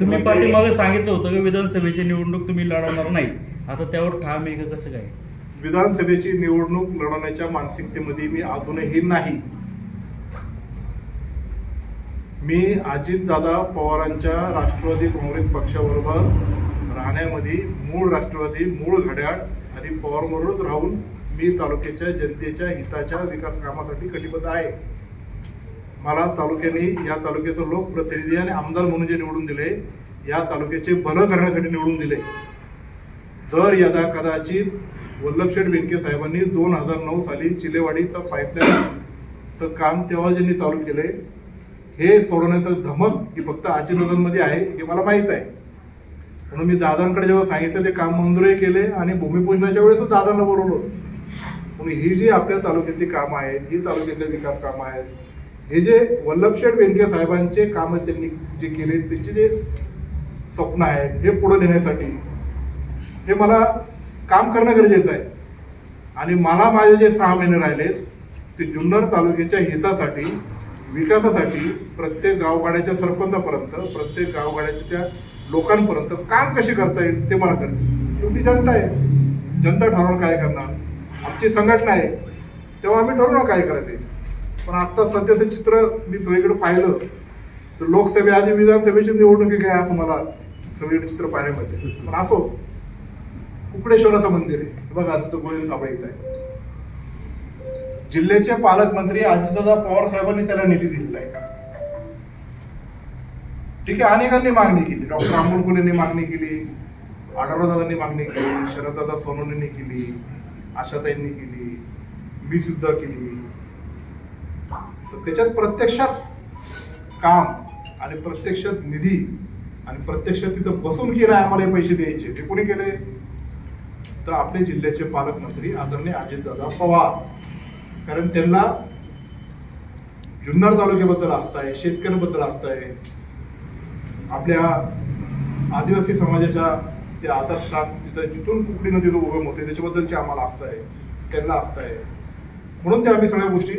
तुम्ही पाठीमागे सांगितलं होतं की विधानसभेची निवडणूक तुम्ही लढवणार नाही. आता त्यावर ठाम आहे का कसं काय? विधानसभेची निवडणूक लढवण्याच्या मानसिकतेमध्ये मी अजूनही नाही. मी अजितदादा पवारांच्या राष्ट्रवादी काँग्रेस पक्षाबरोबर राहण्यामध्ये मूळ राष्ट्रवादी मूळ घड्याळ आणि पवारबरोबरच राहून मी तालुक्याच्या जनतेच्या हिताच्या विकास कामासाठी कटिबद्ध आहे. मला तालुक्याने या तालुक्याचे लोकप्रतिनिधी आणि आमदार म्हणून जे निवडून दिले या तालुक्याचे भलं करण्यासाठी निवडून दिले. जर यदा कदाचित वल्लभशेठ बेनके साहेबांनी दोन हजार नऊ साली चिलेवाडीचा पाईपलाईनचं काम तेव्हा ज्यांनी चालू केले हे सोडवण्याचं धमक ही फक्त अजितदादांमध्ये आहे हे मला माहीत आहे. म्हणून मी दादांकडे जेव्हा सांगितलं ते काम मंजूरही केले आणि भूमिपूजनाच्या वेळेस दादांना बोलवलं. म्हणून ही जी आपल्या तालुक्यातली कामं आहेत ही तालुक्यातले विकास कामं आहेत हे जे वल्लभशेठ बेनके साहेबांचे कामं त्यांनी जे केले त्यांचे जे स्वप्न आहेत हे पुढे नेण्यासाठी हे मला काम करणं गरजेचं आहे. आणि मला माझे जे सहा महिने राहिलेत ते जुन्नर तालुक्याच्या हितासाठी विकासासाठी प्रत्येक गावगाड्याच्या सरपंचापर्यंत प्रत्येक गावगाड्याच्या त्या लोकांपर्यंत काम कसे करता येईल ते मला करते शेवटी जनता आहे. जनता ठरवणं काय करणार? आमची संघटना आहे. तेव्हा आम्ही ठरवू काय करायचे? पण आता सध्याचं चित्र मी सगळीकडे पाहिलं तर लोकसभेआधी विधानसभेची निवडणुकी काय असं मला सगळीकडे चित्र पाहायला मिळते. पण असो कुकडेश्वराचं मंदिर आहे. बघा आता तो गोविंद साबळे येत आहे. जिल्ह्याचे पालकमंत्री अजितदादा पवार साहेबांनी त्याला निधी दिलेला आहे ठीक आहे अनेकांनी मागणी केली. डॉक्टर आंबोडकुलेंनी मागणी केली आढावदादांनी मागणी केली शरददादा सोनवणेंनी केली आशाताईंनी केली मी सुद्धा केली. तर त्याच्यात प्रत्यक्षात काम आणि प्रत्यक्षात निधी आणि प्रत्यक्षात तिथं बसून केलं आम्हाला पैसे द्यायचे ते कोणी केले तर आपले जिल्ह्याचे पालकमंत्री आदरणीय अजितदादा पवार. कारण त्यांना जुन्नर तालुक्याबद्दल आस्था आहे शेतकऱ्यांबद्दल आस्था आहे. आपल्या आदिवासी समाजाच्या त्या आदर्शात तिथं जिथून कुकडी नदीचं उगम होते त्याच्याबद्दलची आम्हाला आस्था आहे त्यांना आस्था आहे. म्हणून ते आम्ही सगळ्या गोष्टी